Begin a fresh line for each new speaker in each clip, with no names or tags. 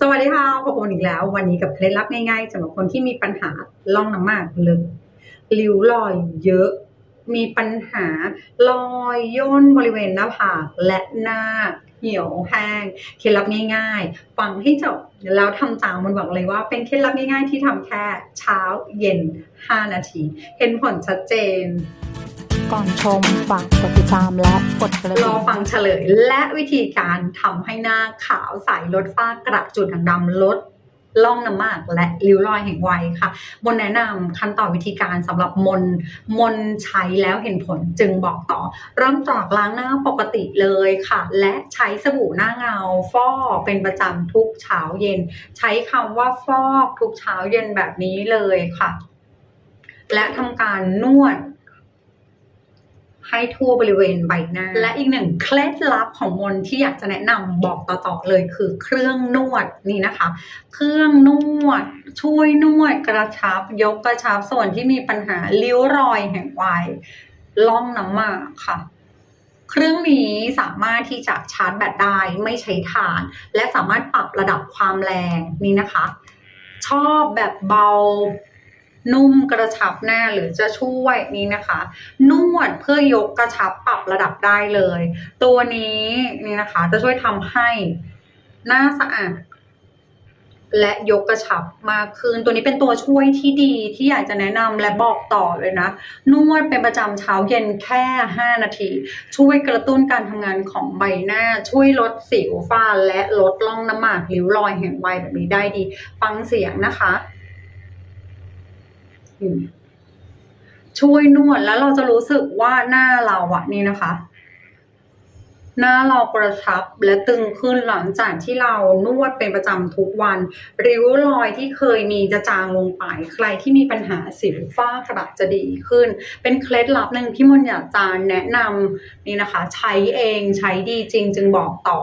สวัสดีค่ะพบกันอีกแล้ว วันนี้กับเคล็ดลับง่ายๆสำหรับคนที่มีปัญหาล่องน้ำมากลึกริ้วรอยเยอะ มีปัญหารอยย่นบริเวณหน้าผากและหน้าเหี่ยวแห้งเคล็ดลับง่าย ๆ ฟังให้จบแล้วทำตามมันบอกเลยว่า เป็นเคล็ดลับง่ายๆ ที่ทำแค่เช้าเย็น 5 นาที เห็นผลชัดเจน
ก่อนชมฝากกดติดตามและกดกระดิ่
อฟังเฉลย และวิธีการทำให้หน้าขาวใสลดฝ้ากระจุดด่างดำลดล่องน้ำมากและริ้วรอยแห่งวัยค่ะมนแนะนำขั้นตอนวิธีการสำหรับมน มนใช้แล้วเห็นผลจึงบอกต่อ เริ่มจากล้างหน้าปกติเลยค่ะ และใช้สบู่หน้าเงา ฟอกเป็นประจำทุกเช้าเย็น ใช้คำว่าฟอกทุกเช้าเย็นแบบนี้เลยค่ะ และทำการนวด ให้ทั่วบริเวณใบหน้า และอีกหนึ่งเคล็ดลับของมนที่อยากจะแนะนำบอกต่อๆเลยคือเครื่องนวดนี่นะคะ เครื่องนวดช่วยนวดกระชับ ยกกระชับส่วนที่มีปัญหาริ้วรอยแห่งวัยล่องน้ำมากค่ะเครื่องนี้สามารถที่จะชาร์จแบตได้ไม่ใช้ถ่าน และสามารถปรับระดับความแรงนี่นะคะ ชอบแบบเบา นุ่มกระชับหน้าหรือจะช่วยนี่นะคะ นวดเพื่อยกกระชับปรับระดับได้เลย ตัวนี้นี่นะคะจะช่วยทำให้หน้าสะอาดและยกกระชับมากขึ้น ตัวนี้เป็นตัวช่วยที่ดีที่อยากจะแนะนำและบอกต่อเลยนะ นวดเป็นประจำเช้าเย็นแค่ 5 นาที ช่วยกระตุ้นการทำงานของใบหน้า ช่วยลดสิวฝ้าและลดร่องน้ำหมากริ้วรอยแห่งวัยแบบนี้ได้ดี ฟังเสียงนะคะ อืมช่วยนวดแล้วเราจะรู้สึกว่าหน้าเราอะนี่นะคะ หน้าเรากระชับและตึงขึ้นหลังจากที่เรานวดเป็นประจำทุกวัน ริ้วรอยที่เคยมีจะจางลงไปใครที่มีปัญหาสิวฝ้ากระจะดีขึ้น เป็นเคล็ดลับหนึ่งที่มนอยากจะแนะนำนี่นะคะ ใช้เองใช้ดีจริงจึงบอกต่อ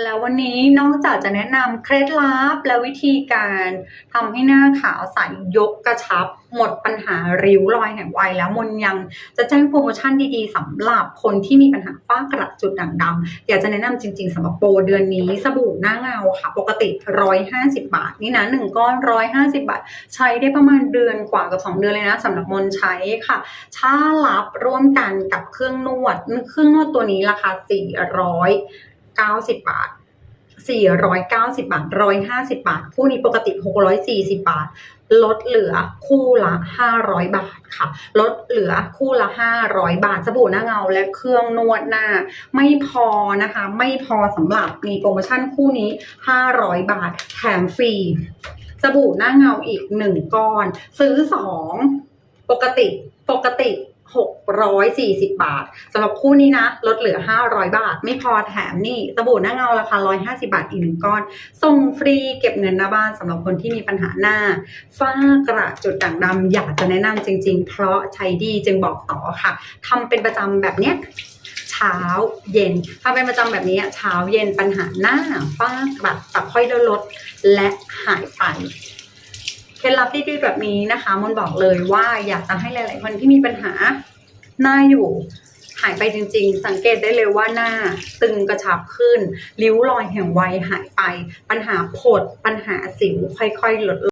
แล้ววันนี้นอกจากจะแนะนำเคล็ดลับและวิธีการทำให้หน้าขาวใสยกกระชับ หมดปัญหาริ้วรอยแห่งวัยแล้วมนยังจะแจ้งโปรโมชั่นดีๆสำหรับคนที่มีปัญหาฝ้ากระจุดด่างดำอยากจะแนะนำจริงๆสำหรับโปรเดือนนี้สบู่หน้าเงาค่ะ ปกติ 150 บาท นี่นะหนึ่งก้อน 150 บาท ใช้ได้ประมาณเดือนกว่ากับ 2 เดือนเลยนะสำหรับมนใช้ค่ะถ้ารับร่วมกันกับเครื่องนวดเครื่องนวดตัวนี้ราคา 490 บาท 490 บาท 150 บาท คู่นี้ปกติ 640 บาท ลดเหลือคู่ละ 500 บาทค่ะ ลดเหลือคู่ละ 500 บาท สบู่หน้าเงาและเครื่องนวดหน้า ไม่พอนะคะ ไม่พอสำหรับมีโปรโมชั่นคู่นี้ 500 บาท แถมฟรี สบู่หน้าเงาอีก 1 ก้อน ซื้อ 2 ปกติ ปกติ 640 บาทสำหรับคู่นี้นะ ลดเหลือ 500 บาท ไม่พอแถมนี่สบู่หน้าเงาราคา 150 บาทอีกหนึ่งก้อน ส่งฟรีเก็บเงินหน้าบ้านสำหรับคนที่มีปัญหาหน้า ฝ้ากระจุดด่างดำอยากจะแนะนำจริง ๆ เพราะใช้ดีจึงบอกต่อค่ะทำเป็นประจำแบบเนี้ยเช้าเย็นทำเป็นประจำแบบนี้เช้าเย็นปัญหาหน้าฝ้ากระจะค่อยลดและหายไป เคล็ดลับดีๆแบบนี้นะคะมนบอกเลยว่าอยากจะให้หลาย ๆ คนที่มีปัญหาหน้าอยู่หายไปจริง ๆ สังเกตได้เลยว่าหน้าตึงกระชับขึ้น ริ้วรอยแห่งวัยหายไป ปัญหาผด ปัญหาสิวค่อย ๆ ลด